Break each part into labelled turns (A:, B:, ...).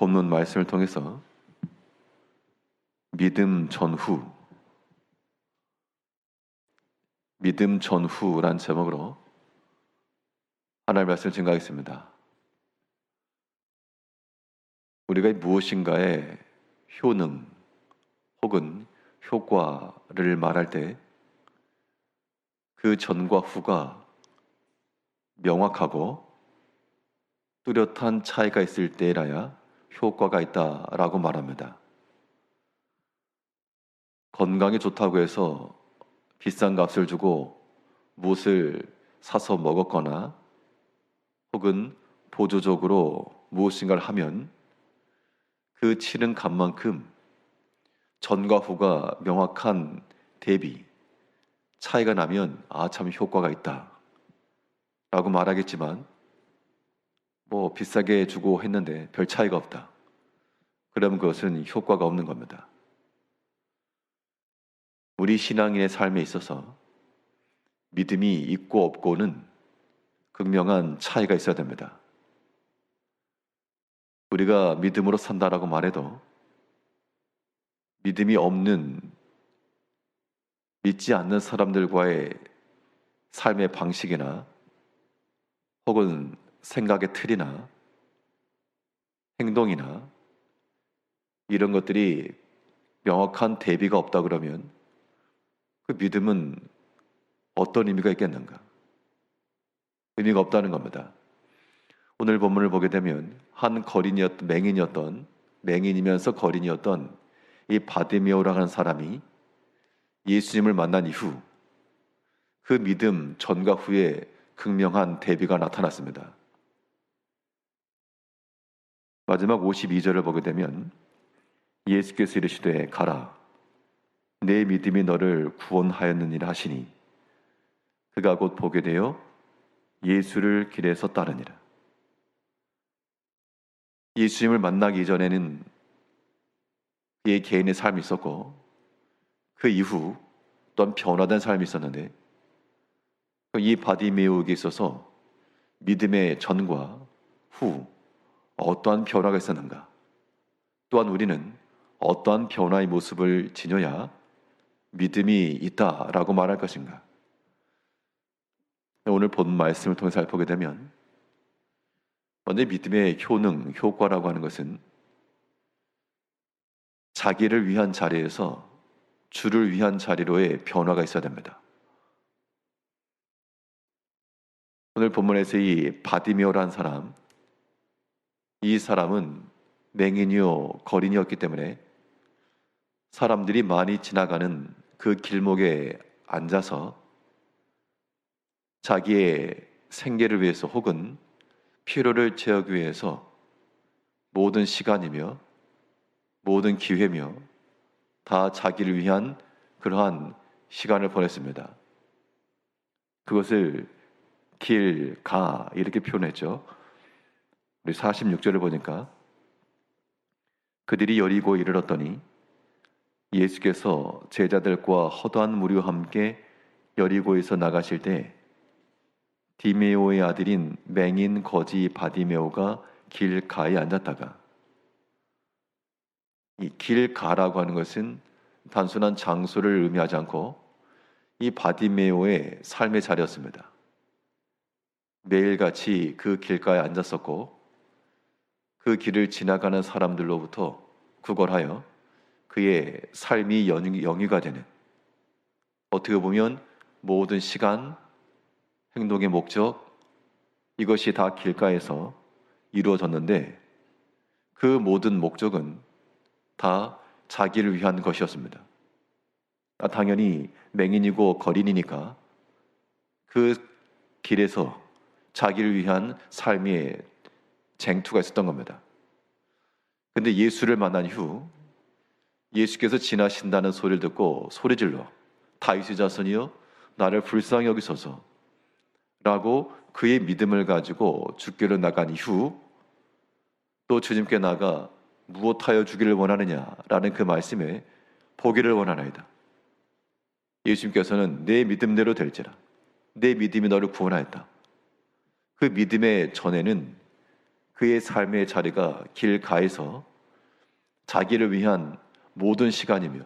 A: 본문 말씀을 통해서 믿음 전후 믿음 전후란 제목으로 하나님의 말씀을 증가하겠습니다. 우리가 무엇인가의 효능 혹은 효과를 말할 때 그 전과 후가 명확하고 뚜렷한 차이가 있을 때라야 효과가 있다라고 말합니다. 건강에 좋다고 해서 비싼 값을 주고 무엇을 사서 먹었거나 혹은 보조적으로 무엇인가를 하면 그 치는 값만큼 전과 후가 명확한 대비 차이가 나면 아 참 효과가 있다 라고 말하겠지만 뭐 비싸게 주고 했는데 별 차이가 없다. 그러면 그것은 효과가 없는 겁니다. 우리 신앙인의 삶에 있어서 믿음이 있고 없고는 극명한 차이가 있어야 됩니다. 우리가 믿음으로 산다라고 말해도 믿음이 없는 믿지 않는 사람들과의 삶의 방식이나 혹은 생각의 틀이나 행동이나 이런 것들이 명확한 대비가 없다 그러면 그 믿음은 어떤 의미가 있겠는가? 의미가 없다는 겁니다. 오늘 본문을 보게 되면 한 거린이었던 맹인이었던 맹인이면서 거린이었던 이 바디메오라는 사람이 예수님을 만난 이후 그 믿음 전과 후에 극명한 대비가 나타났습니다. 마지막 52절을 보게 되면 예수께서 이르시되 가라 내 믿음이 너를 구원하였느니라 하시니 그가 곧 보게 되어 예수를 길에서 따르니라. 예수님을 만나기 전에는 그의 개인의 삶이 있었고 그 이후 또한 변화된 삶이 있었는데 이 바디메오에게 있어서 믿음의 전과 후 어떠한 변화가 있었는가? 또한 우리는 어떠한 변화의 모습을 지녀야 믿음이 있다라고 말할 것인가? 오늘 본 말씀을 통해 살펴보게 되면 먼저 믿음의 효능, 효과라고 하는 것은 자기를 위한 자리에서 주를 위한 자리로의 변화가 있어야 됩니다. 오늘 본문에서 이 바디메오라는 사람, 이 사람은 맹인이요 거린이었기 때문에 사람들이 많이 지나가는 그 길목에 앉아서 자기의 생계를 위해서 혹은 필요를 채우기 위해서 모든 시간이며 모든 기회며 다 자기를 위한 그러한 시간을 보냈습니다. 그것을 길, 가 이렇게 표현했죠. 우리 46절을 보니까 그들이 여리고 이르렀더니 예수께서 제자들과 허다한 무리와 함께 여리고에서 나가실 때 디메오의 아들인 맹인 거지 바디메오가 길 가에 앉았다가 이 길 가라고 하는 것은 단순한 장소를 의미하지 않고 이 바디메오의 삶의 자리였습니다. 매일같이 그 길가에 앉았었고 그 길을 지나가는 사람들로부터 구걸하여 그의 삶이 영위가 되는 어떻게 보면 모든 시간, 행동의 목적 이것이 다 길가에서 이루어졌는데 그 모든 목적은 다 자기를 위한 것이었습니다. 아, 당연히 맹인이고 거린이니까 그 길에서 자기를 위한 삶의 쟁투가 있었던 겁니다. 근데 예수를 만난 후 예수께서 지나신다는 소리를 듣고 소리질러 다윗의 자손이여 나를 불쌍히 여기소서 라고 그의 믿음을 가지고 죽기로 나간 이후 또 주님께 나가 무엇하여 주기를 원하느냐라는 그 말씀에 보기를 원하나이다. 예수님께서는 내 믿음대로 될지라 내 믿음이 너를 구원하였다. 그 믿음의 전에는 그의 삶의 자리가 길가에서 자기를 위한 모든 시간이며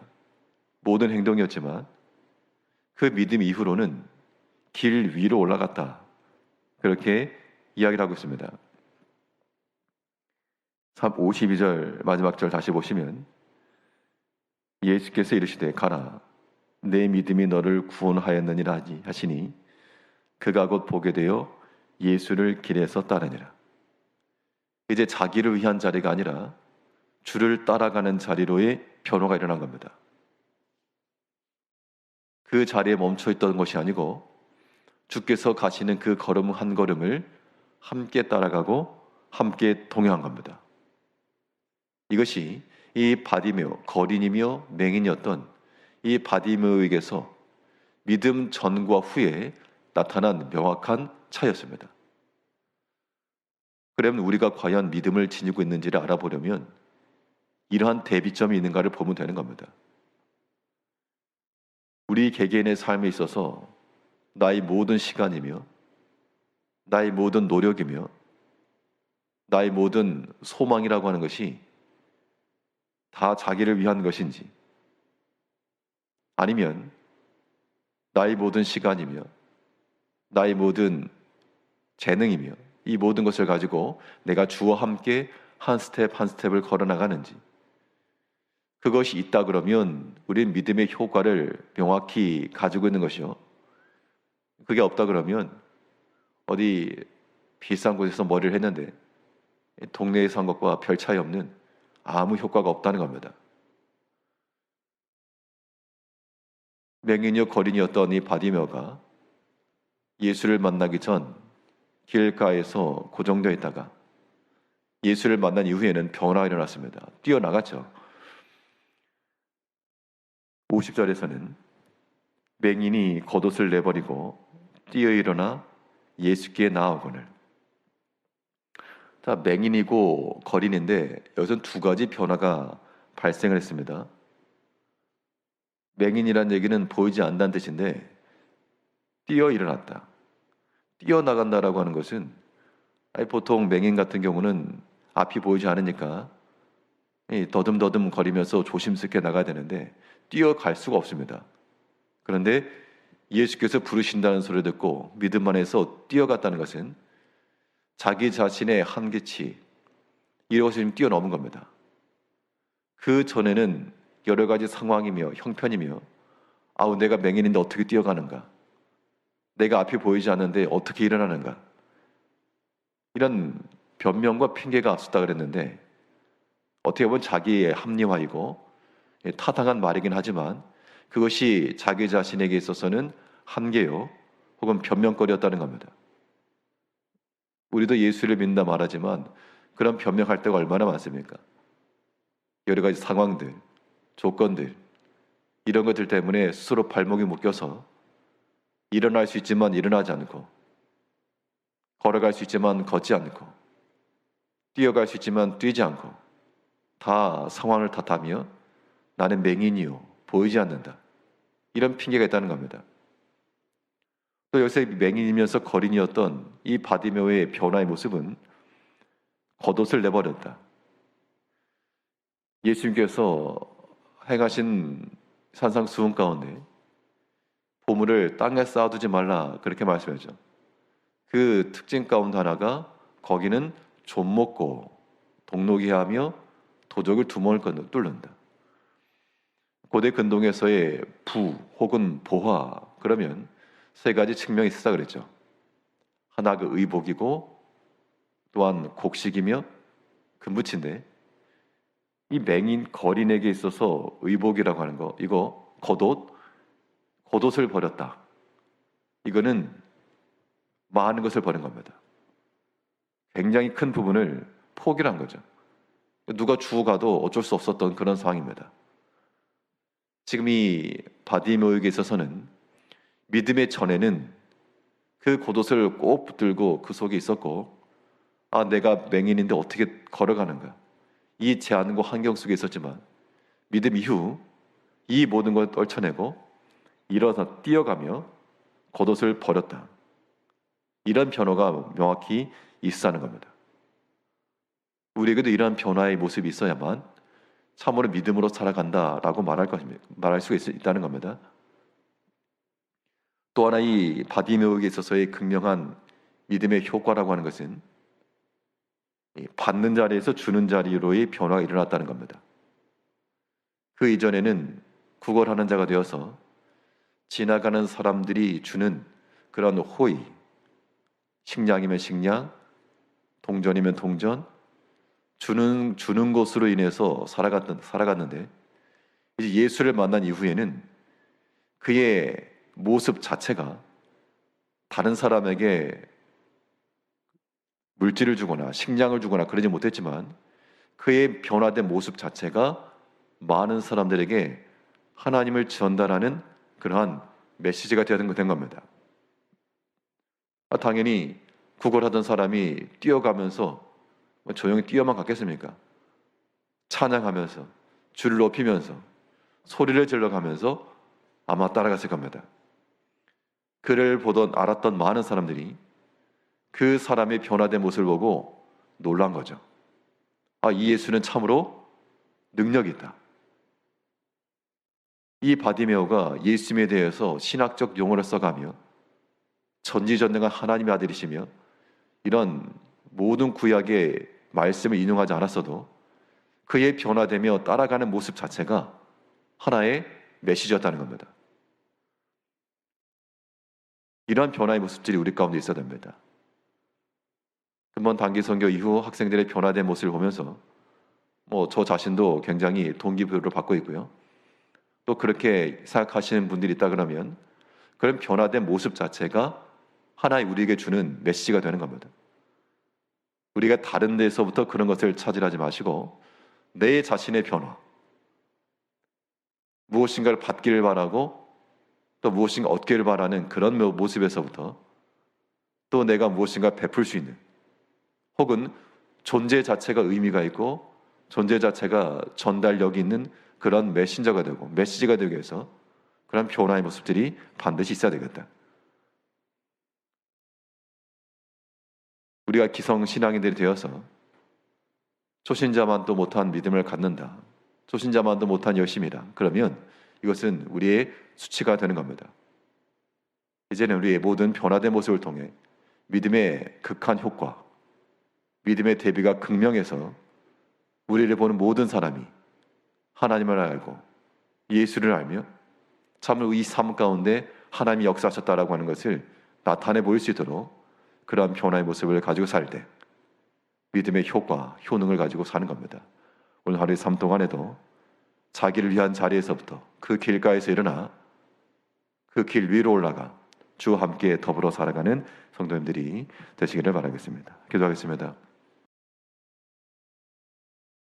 A: 모든 행동이었지만 그 믿음 이후로는 길 위로 올라갔다. 그렇게 이야기를 하고 있습니다. 52절 마지막 절 다시 보시면 예수께서 이르시되 가라 내 믿음이 너를 구원하였느니라 하시니 그가 곧 보게 되어 예수를 길에서 따르니라. 이제 자기를 위한 자리가 아니라 주를 따라가는 자리로의 변화가 일어난 겁니다. 그 자리에 멈춰 있던 것이 아니고 주께서 가시는 그 걸음 한 걸음을 함께 따라가고 함께 동행한 겁니다. 이것이 이 바디메오 거린이며 맹인이었던 이 바디메오에게서 믿음 전과 후에 나타난 명확한 차이였습니다. 그러면 우리가 과연 믿음을 지니고 있는지를 알아보려면 이러한 대비점이 있는가를 보면 되는 겁니다. 우리 개개인의 삶에 있어서 나의 모든 시간이며 나의 모든 노력이며 나의 모든 소망이라고 하는 것이 다 자기를 위한 것인지 아니면 나의 모든 시간이며 나의 모든 재능이며 이 모든 것을 가지고 내가 주와 함께 한 스텝 한 스텝을 걸어 나가는지 그것이 있다 그러면 우리는 믿음의 효과를 명확히 가지고 있는 것이요. 그게 없다 그러면 어디 비싼 곳에서 머리를 했는데 동네에서 한 것과 별 차이 없는 아무 효과가 없다는 겁니다. 맹인이요 거린이었던 이 바디메어가 예수를 만나기 전 길가에서 고정되어 있다가 예수를 만난 이후에는 변화가 일어났습니다. 뛰어나갔죠. 50절에서는 맹인이 겉옷을 내버리고 뛰어 일어나 예수께 나아오거늘. 자, 맹인이고 거린인데 여기서 두 가지 변화가 발생을 했습니다. 맹인이란 얘기는 보이지 않는다는 뜻인데 뛰어 일어났다. 뛰어 나간다라고 하는 것은 보통 맹인 같은 경우는 앞이 보이지 않으니까 더듬더듬 거리면서 조심스럽게 나가야 되는데 뛰어갈 수가 없습니다. 그런데 예수께서 부르신다는 소리를 듣고 믿음 안에서 뛰어갔다는 것은 자기 자신의 한계치 이것을 지금 뛰어넘은 겁니다. 그 전에는 여러 가지 상황이며 형편이며 아우 내가 맹인인데 어떻게 뛰어가는가? 내가 앞이 보이지 않는데 어떻게 일어나는가? 이런 변명과 핑계가 앞섰다 그랬는데 어떻게 보면 자기의 합리화이고 예, 타당한 말이긴 하지만 그것이 자기 자신에게 있어서는 한계요 혹은 변명거리였다는 겁니다. 우리도 예수를 믿는다 말하지만 그런 변명할 때가 얼마나 많습니까? 여러 가지 상황들, 조건들 이런 것들 때문에 스스로 발목이 묶여서 일어날 수 있지만 일어나지 않고 걸어갈 수 있지만 걷지 않고 뛰어갈 수 있지만 뛰지 않고 다 상황을 탓하며 나는 맹인이요. 보이지 않는다. 이런 핑계가 있다는 겁니다. 또 여기서 맹인이면서 거린이었던 이 바디메오의 변화의 모습은 겉옷을 내버렸다. 예수님께서 행하신 산상수훈 가운데 보물을 땅에 쌓아두지 말라 그렇게 말씀하죠. 그 특징 가운데 하나가 거기는 좀 먹고 동록이 하며 도적을 두멍을 뚫는다. 고대 근동에서의 부 혹은 보화 그러면 세 가지 측면이 있다 그랬죠. 하나가 의복이고 또한 곡식이며 금붙인데 이 맹인 거린에게 있어서 의복이라고 하는 거 이거 겉옷 겉옷을 버렸다. 이거는 많은 것을 버린 겁니다. 굉장히 큰 부분을 포기한 거죠. 누가 주고 가도 어쩔 수 없었던 그런 상황입니다. 지금 이 바디모에게 있어서는 믿음의 전에는 그 겉옷을 꼭 붙들고 그 속에 있었고 아 내가 맹인인데 어떻게 걸어가는가 이 제한과 환경 속에 있었지만 믿음 이후 이 모든 걸 떨쳐내고 일어서 뛰어가며 겉옷을 버렸다. 이런 변화가 명확히 있었다는 겁니다. 우리에게도 이러한 변화의 모습이 있어야만 참으로 믿음으로 살아간다라고 말할 것입니다. 말할 있, 있다는 겁니다. 또 하나 이 바디메오에게 있어서의 극명한 믿음의 효과라고 하는 것은 이 받는 자리에서 주는 자리로의 변화가 일어났다는 겁니다. 그 이전에는 구걸하는 자가 되어서 지나가는 사람들이 주는 그런 호의, 식량이면 식량, 동전이면 동전, 주는 주는 것으로 인해서 살아갔던 살아갔는데 이제 예수를 만난 이후에는 그의 모습 자체가 다른 사람에게 물질을 주거나 식량을 주거나 그러지 못했지만 그의 변화된 모습 자체가 많은 사람들에게 하나님을 전달하는 그러한 메시지가 되는 된 겁니다. 아, 당연히 구걸하던 사람이 뛰어가면서 뭐 조용히 뛰어만 갔겠습니까? 찬양하면서 줄을 높이면서 소리를 질러가면서 아마 따라갔을 겁니다. 그를 보던 알았던 많은 사람들이 그 사람의 변화된 모습을 보고 놀란 거죠. 아, 이 예수는 참으로 능력이 있다. 이 바디메오가 예수님에 대해서 신학적 용어를 써가며 전지전능한 하나님의 아들이시며 이런 모든 구약의 말씀을 인용하지 않았어도 그의 변화되며 따라가는 모습 자체가 하나의 메시지였다는 겁니다. 이러한 변화의 모습들이 우리 가운데 있어야 됩니다. 한번 단기 선교 이후 학생들의 변화된 모습을 보면서 뭐 저 자신도 굉장히 동기부여를 받고 있고요. 또 그렇게 생각하시는 분들이 있다 그러면 그런 변화된 모습 자체가 하나의 우리에게 주는 메시지가 되는 겁니다. 우리가 다른 데서부터 그런 것을 찾으라지 마시고 내 자신의 변화, 무엇인가를 받기를 바라고 또 무엇인가 얻기를 바라는 그런 모습에서부터 또 내가 무엇인가 베풀 수 있는 혹은 존재 자체가 의미가 있고 존재 자체가 전달력이 있는 그런 메신저가 되고 메시지가 되기 위해서 그런 변화의 모습들이 반드시 있어야 되겠다. 우리가 기성 신앙인들이 되어서 초신자만도 못한 믿음을 갖는다. 초신자만도 못한 열심이다. 그러면 이것은 우리의 수치가 되는 겁니다. 이제는 우리의 모든 변화된 모습을 통해 믿음의 극한 효과, 믿음의 대비가 극명해서 우리를 보는 모든 사람이 하나님을 알고 예수를 알며 참으로 이 삶 가운데 하나님이 역사하셨다라고 하는 것을 나타내 보일 수 있도록 그러한 변화의 모습을 가지고 살 때 믿음의 효과, 효능을 가지고 사는 겁니다. 오늘 하루의 삶 동안에도 자기를 위한 자리에서부터 그 길가에서 일어나 그 길 위로 올라가 주와 함께 더불어 살아가는 성도님들이 되시기를 바라겠습니다. 기도하겠습니다.